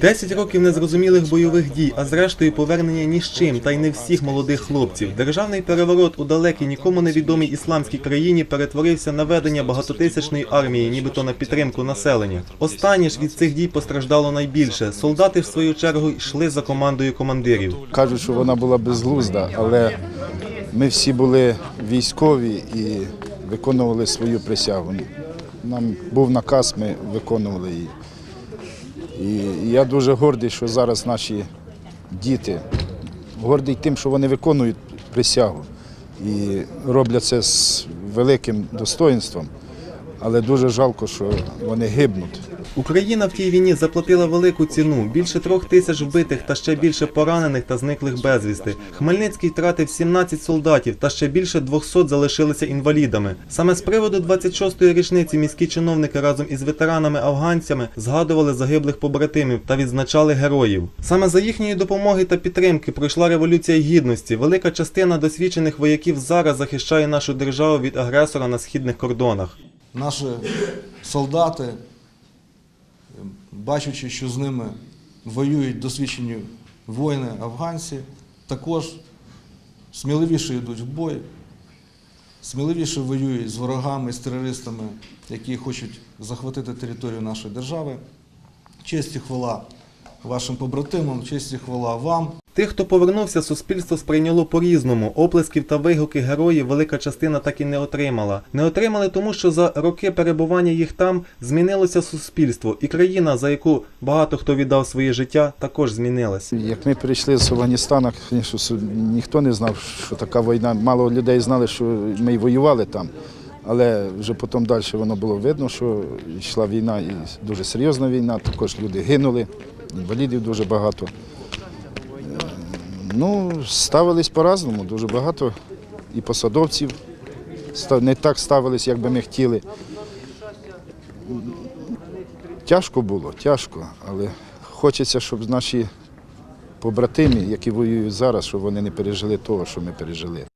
Десять років незрозумілих бойових дій, а зрештою повернення ні з чим, та й не всіх молодих хлопців. Державний переворот у далекій нікому невідомій ісламській країні перетворився на ведення багатотисячної армії, нібито на підтримку населення. Останнє ж від цих дій постраждало найбільше. Солдати, в свою чергу, йшли за командою командирів. Кажуть, що вона була безглузда, але ми всі були військові і виконували свою присягу. Нам був наказ, ми виконували її. І я дуже гордий, що зараз наші діти гордий тим, що вони виконують присягу і роблять це з великим достоїнством, але дуже жалко, що вони гибнуть. Україна в тій війні заплатила велику ціну більше трьох тисяч вбитих та ще більше поранених та зниклих безвісти. Хмельницький втратив 17 солдатів та ще більше 200 залишилися інвалідами. Саме з приводу 26-ї річниці міські чиновники разом із ветеранами-афганцями згадували загиблих побратимів та відзначали героїв. Саме за їхньої допомоги та підтримки пройшла революція гідності. Велика частина досвідчених вояків зараз захищає нашу державу від агресора на східних кордонах. Наші солдати, бачачи, що з ними воюють досвідчені воїни афганці, також сміливіше йдуть в бой, сміливіше воюють з ворогами, з терористами, які хочуть захватити територію нашої держави. Честь і хвала вашим побратимам, честь і хвала вам. Тих, хто повернувся, суспільство сприйняло по-різному. Оплесків та вигуки героїв велика частина так і не отримала. Не отримали тому, що за роки перебування їх там змінилося суспільство, і країна, за яку багато хто віддав своє життя, також змінилась. Як ми прийшли з Афганістана, звісно, ніхто не знав, що така війна. Мало людей знали, що ми й воювали там. Але вже потім далі воно було видно, що йшла війна, і дуже серйозна війна. Також люди гинули, інвалідів дуже багато. Ну, ставились по-разному, дуже багато і посадовців не так ставились, як би ми хотіли. Тяжко було, тяжко, але хочеться, щоб наші побратими, які воюють зараз, щоб вони не пережили того, що ми пережили.